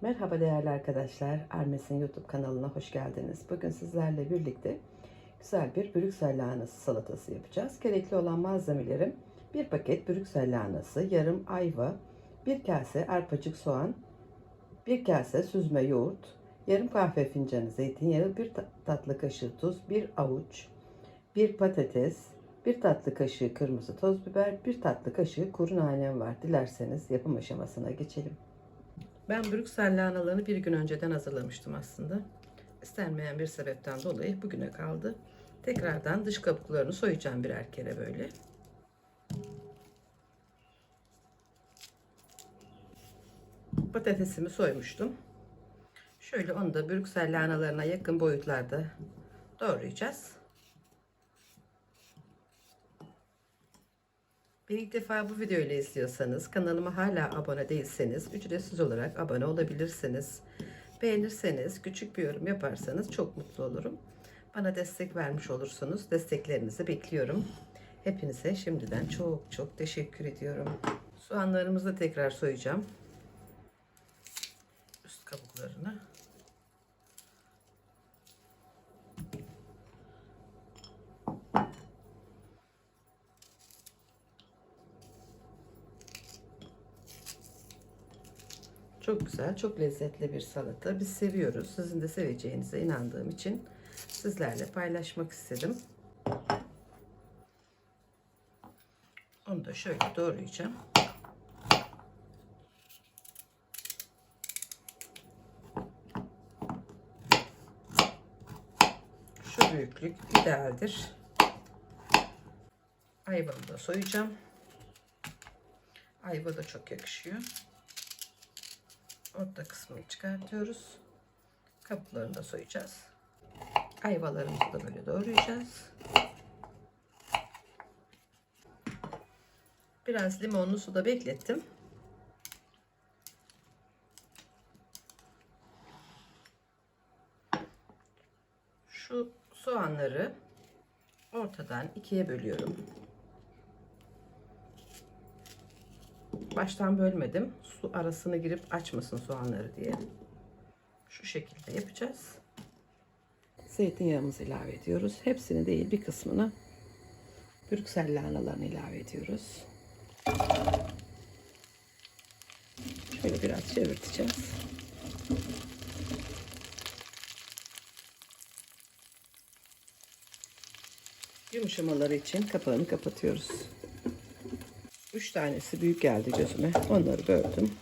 Merhaba değerli arkadaşlar. Armes'in YouTube kanalına hoş geldiniz. Bugün sizlerle birlikte güzel bir Brüksel lahanası salatası yapacağız. Gerekli olan malzemelerim bir paket Brüksel lahanası, yarım ayva, bir kase arpacık soğan, bir kase süzme yoğurt, yarım kahve fincanı zeytinyağı, bir ta- tatlı kaşığı tuz, bir avuç, bir patates, bir tatlı kaşığı kırmızı toz biber, bir tatlı kaşığı kuru nanem var. Dilerseniz yapım aşamasına geçelim. Ben Brüksel lahanalarını bir gün önceden hazırlamıştım aslında. İstenmeyen bir sebepten dolayı bugüne kaldı. Tekrardan dış kabuklarını soyacağım birer kere böyle. Patatesimi soymuştum. Şöyle onu da Brüksel lahanalarına yakın boyutlarda doğrayacağız. Bir ilk defa bu videoyu izliyorsanız, kanalıma hala abone değilseniz, ücretsiz olarak abone olabilirsiniz. Beğenirseniz, küçük bir yorum yaparsanız çok mutlu olurum. Bana destek vermiş olursunuz. Desteklerinizi bekliyorum. Hepinize şimdiden çok çok teşekkür ediyorum. Soğanlarımızı tekrar soyacağım. Üst kabuklarını. Çok güzel, çok lezzetli bir salata. Biz seviyoruz. Sizin de seveceğinize inandığım için sizlerle paylaşmak istedim. Onu da şöyle doğrayacağım. Şu büyüklük idealdir. Ayvamı da soyacağım. Ayva da çok yakışıyor. Orta kısmını çıkartıyoruz. Kabuklarını da soyacağız. Ayvalarımızı da böyle doğrayacağız. Biraz limonlu suda beklettim. Şu soğanları ortadan ikiye bölüyorum. Baştan bölmedim. Su arasını girip açmasın soğanları diye. Şu şekilde yapacağız. Zeytinyağımızı ilave ediyoruz. Hepsini değil bir kısmını Brüksel lahanalarını ilave ediyoruz. Şöyle biraz çevirteceğiz. Yumuşamaları için kapağını kapatıyoruz. Üç tanesi büyük geldi gözüme. Onları böldüm.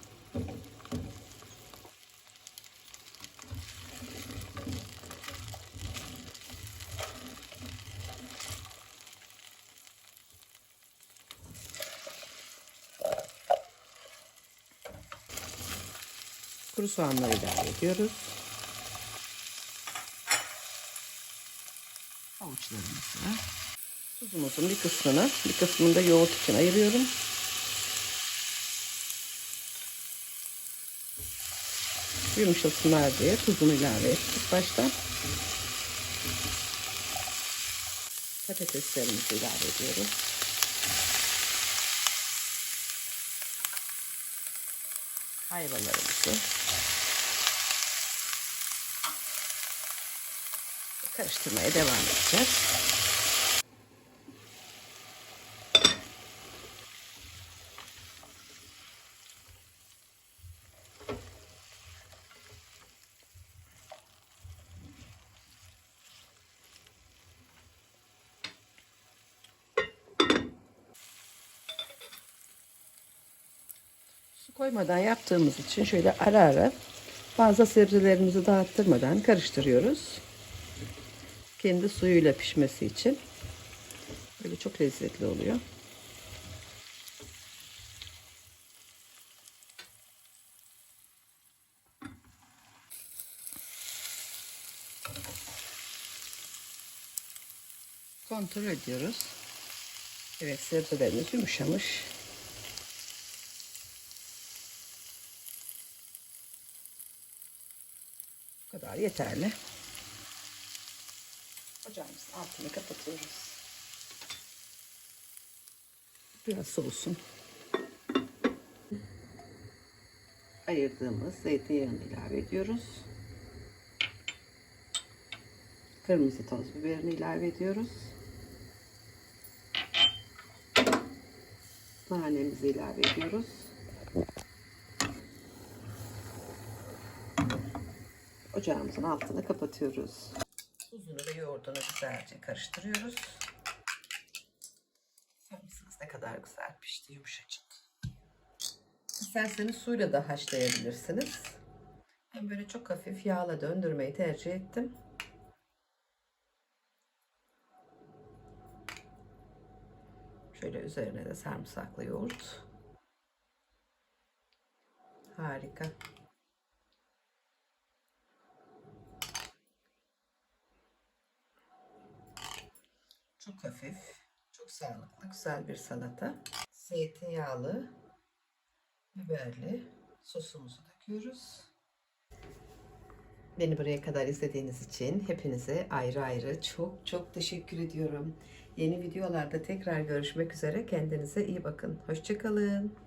Kuru soğanları ilave ediyoruz. Avuçlarımızı. Tuzumuzun bir kısmını, bir kısmını da yoğurt için ayırıyorum. Yumuşasınlar diye tuzunu ilave ettik baştan. Patateslerimizi ilave ediyoruz. Hayvalarımızı karıştırmaya devam edeceğiz. Koymadan yaptığımız için şöyle ara ara fazla sebzelerimizi dağıttırmadan karıştırıyoruz. Kendi suyuyla pişmesi için. Böyle çok lezzetli oluyor. Kontrol ediyoruz. Evet sebzelerimiz yumuşamış. Bu kadar yeterli. Ocağımızın altını kapatıyoruz. Biraz soğusun. ayırdığımız zeytinyağını ilave ediyoruz. Kırmızı toz biberini ilave ediyoruz. Nanemizi ilave ediyoruz. Ocağımızın altını kapatıyoruz. Tuzunu ve yoğurdunu güzelce karıştırıyoruz. Mısınız ne kadar güzel pişti yumuşacık. İsterseniz suyla da haşlayabilirsiniz. Ben böyle çok hafif yağla döndürmeyi tercih ettim. Şöyle üzerine de sarımsaklı yoğurt. Harika. Çok hafif, çok sağlıklı, güzel bir salata. Zeytinyağlı, biberli sosumuzu döküyoruz. Beni buraya kadar izlediğiniz için hepinize ayrı ayrı çok çok teşekkür ediyorum. Yeni videolarda tekrar görüşmek üzere. Kendinize iyi bakın. Hoşçakalın.